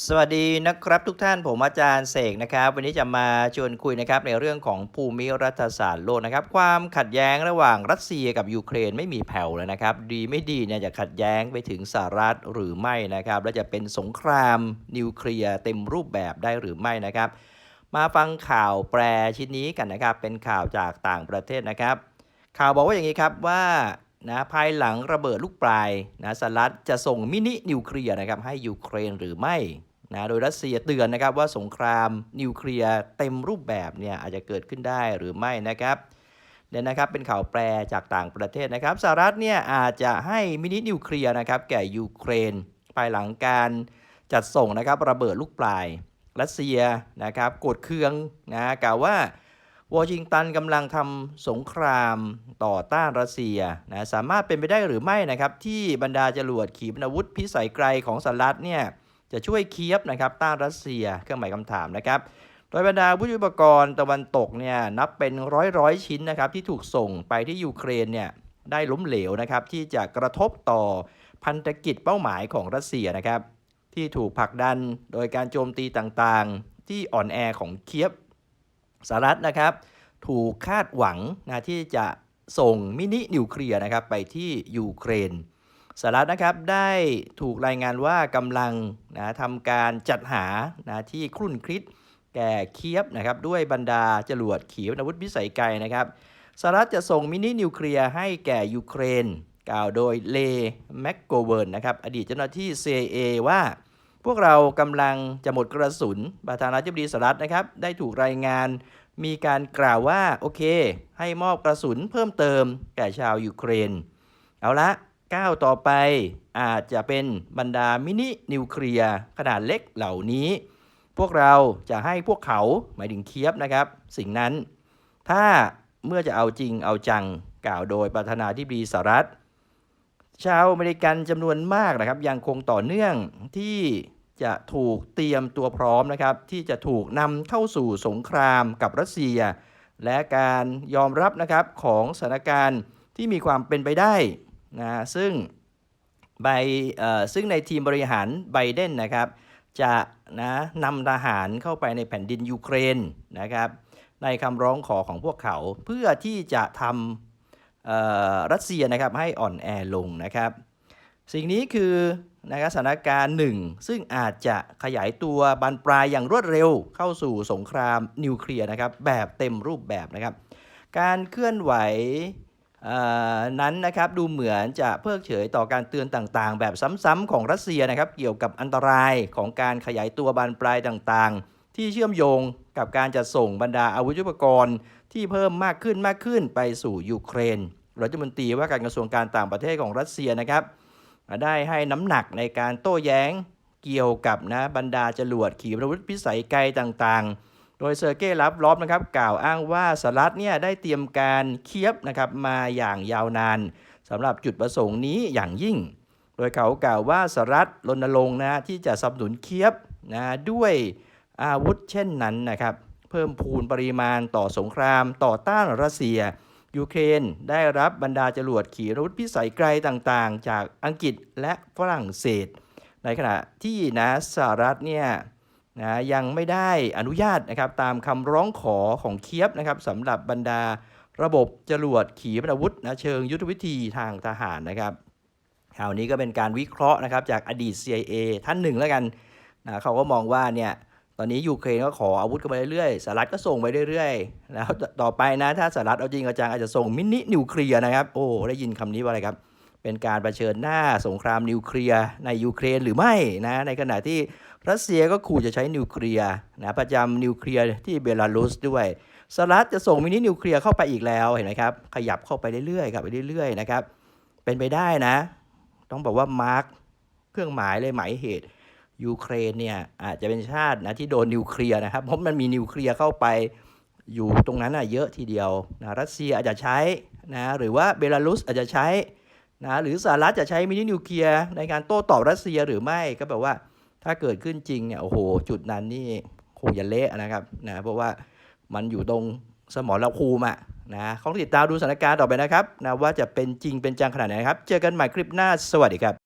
สวัสดีนะครับทุกท่านผมอาจารย์เสกนะครับ วันนี้จะมาชวนคุยนะครับในเรื่องของภูมิรัฐศาสตร์โลกนะครับ ความขัดแย้งระหว่างรัสเซียกับยูเครนไม่มีแผ่วเลยนะครับ ดีไม่ดีเนี่ยจะขัดแย้งไปถึงสหรัฐหรือไม่นะครับ และจะเป็นสงครามนิวเคลียร์เต็มรูปแบบได้หรือไม่นะครับ มาฟังข่าวแปลชิ้นนี้กันนะครับ เป็นข่าวจากต่างประเทศนะครับ ข่าวบอกว่าอย่างนี้ครับว่า นะภายหลังระเบิดลูกปลายนะสหรัฐจะส่งมินินิวเคลียร์นะครับให้ยูเครนหรือไม่นะโดยรัสเซียเตือนนะครับว่าสงครามนิวเคลียร์เต็มรูปแบบเนี่ยอาจจะเกิดขึ้นได้หรือไม่นะครับเนี่ยนะครับเป็นข่าวแปลจากต่างประเทศนะครับสหรัฐเนี่ยอาจจะให้มินินิวเคลียร์นะครับแก่ยูเครน ภายหลังการจัดส่งนะครับระเบิดลูกปลายรัสเซียนะครับกดเคืองนะกล่าวว่า วอชิงตันกำลังทำสงครามต่อต้านรัสเซียนะสามารถเป็นไปได้หรือไม่นะครับที่บรรดาจรวดขีปนาวุธพิสัยไกลของสหรัฐเนี่ยจะช่วยเคียบนะครับต้านรัสเซียเครื่องหมายคำถามนะครับโดยบรรดาวุธยุทธปกรณ์ตะวันตกเนี่ยนับเป็นร้อยร้อยชิ้นนะครับที่ถูกส่งไปที่ยูเครนเนี่ยได้ล้มเหลวนะครับที่จะกระทบต่อพันธกิจเป้าหมายของรัสเซียนะครับที่ถูกผลักดันโดยการโจมตีต่างๆ ที่อ่อนแอของเคียบ สหรัฐนะครับถูกคาดหวังนะที่จะส่งมินินิวเคลียร์นะครับไปที่ยูเครนสหรัฐนะครับได้ถูกรายงานว่ากำลังนะทำการจัดหานะที่ครุ่นคริสแก่เคียบนะครับด้วยบรรดาจรวดขีปนาวุธพิสัยไกลนะครับสหรัฐจะส่งมินินิวเคลียร์ให้แก่ยูเครน กล่าวโดยเลแมกโกเวิร์นนะครับอดีตเจ้าหน้าที่ CIA ว่า พวกเรากำลังจะหมดกระสุนประธานาธิบดีสหรัฐนะครับ ได้ถูกรายงานมีการกล่าวว่า โอเค ให้มอบกระสุนเพิ่มเติมแก่ชาวยูเครน เอาละก้าวต่อไปอาจจะเป็นบรรดามินินิวเคลียร์ขนาดเล็กเหล่านี้ พวกเราจะให้พวกเขาหมายถึงเคียบนะครับ สิ่งนั้น ถ้าเมื่อจะเอาจริงเอาจังกล่าวโดยประธานาธิบดีสหรัฐ ชาวอเมริกันจำนวนมากนะครับ ยังคงต่อเนื่องที่จะถูกเตรียมตัวพร้อมนะครับ ที่จะถูกนำเข้าสู่สงครามกับรัสเซีย และการยอมรับนะครับของสถานการณ์ที่มีความเป็นไปได้นะซึ่งใบซึ่งในทีมบริหารไบเดนนะครับ จะนะนำทหารเข้าไปในแผ่นดินยูเครนนะครับ ในคำร้องขอของพวกเขาเพื่อที่จะทำ รัสเซียนะครับให้อ่อนแอลงนะครับ สิ่งนี้คือนะครับสถานการณ์หนึ่งซึ่งอาจจะขยายตัวบานปลายอย่างรวดเร็วเข้าสู่สงครามนิวเคลียร์นะครับแบบเต็มรูปแบบนะครับ การเคลื่อนไหวนั้นนะครับดูเหมือนจะเพิกเฉยต่อการเตือนต่างๆ แบบซ้ำๆของรัสเซียนะครับเกี่ยวกับอันตรายของการขยายตัวบานปลายต่างๆ ที่เชื่อมโยงกับการจะส่งบรรดาอาวุธยุทโธปกรณ์ที่เพิ่มมากขึ้นมากขึ้นไปสู่ยูเครนรัฐมนตรีว่าการกระทรวงการต่างประเทศของรัสเซียนะครับได้ให้น้ำหนักในการโต้แย้งเกี่ยวกับนะบรรดาจรวดขีปนาวุธพิสัยไกลต่างๆ โดยเซอร์เก้รับลอบนะครับกล่าวอ้างว่าสหรัฐเนี่ยได้เตรียมการเคียบนะครับมาอย่างยาวนานสำหรับจุดประสงค์นี้อย่างยิ่ง โดยเขากล่าวว่าสหรัฐรณรงค์นะที่จะสนับสนุนเคียบนะด้วย อาวุธเช่นนั้นนะครับเพิ่มพูนปริมาณต่อสงคราม ต่อต้านรัสเซีย ยูเครนได้รับบรรดาจรวดขีปนาวุธพิสัยไกลต่างๆ จากอังกฤษและฝรั่งเศส ในขณะที่นะสหรัฐเนี่ยนะยังไม่ได้อนุญาตนะครับตามคำร้องขอของเคียบนะครับสำหรับบรรดาระบบจรวดขีปนาวุธนะเชิงยุทธวิธีทางทหารนะครับข่าวนี้ก็เป็นการวิเคราะห์นะครับจากอดีต CIA ท่านหนึ่งแล้วกันนะเขาก็มองว่าเนี่ย ตอนนี้ยูเครนก็ขออาวุธกันไปเรื่อยๆสหรัฐก็ส่งไปเรื่อยๆ แล้วต่อไปนะถ้าสหรัฐเอาจริงเอาจังอาจจะส่งมินินิวเคลียร์นะครับ โอ้ได้ยินคำนี้ว่าอะไรครับ เป็นการรเผชิญหน้าสงครามนิวเคลียร์ในยูเครนหรือไม่นะในขณะที่รัสเซียก็ขู่จะใช้นิวเคลียร์นะประจำนิวเคลียร์ที่เบลารุสด้วยสหรัฐจะส่งมินินิวเคลียร์เข้าไปอีกแล้วเห็นไหมครับขยับเข้าไปเรื่อยๆครับไปเรื่อยๆนะครับเป็นไปได้นะ ต้องบอกว่ามาร์กเครื่องหมายเลยหมายเหตุ ยูเครนเนี่ยอาจจะเป็นชาตินะที่โดนนิวเคลียร์นะครับเพราะมันมีนิวเคลียร์เข้าไปอยู่ตรงนั้นอะเยอะทีเดียวนะรัสเซียอาจจะใช้นะหรือว่าเบลารุสอาจจะใช้นะหรือสหรัฐจะใช้มินินิวเคลียร์ในการโต้ตอบรัสเซียหรือไม่ก็แบบว่าถ้าเกิดขึ้นจริงเนี่ยโอ้โหจุดนั้นนี่คงจะเละนะครับนะเพราะว่ามันอยู่ตรงสมรภูมิอะนะเขาติดตามดูสถานการณ์ต่อไปนะครับนะว่าจะเป็นจริงเป็นจังขนาดไหนครับ เจอกันใหม่คลิปหน้าสวัสดีครับ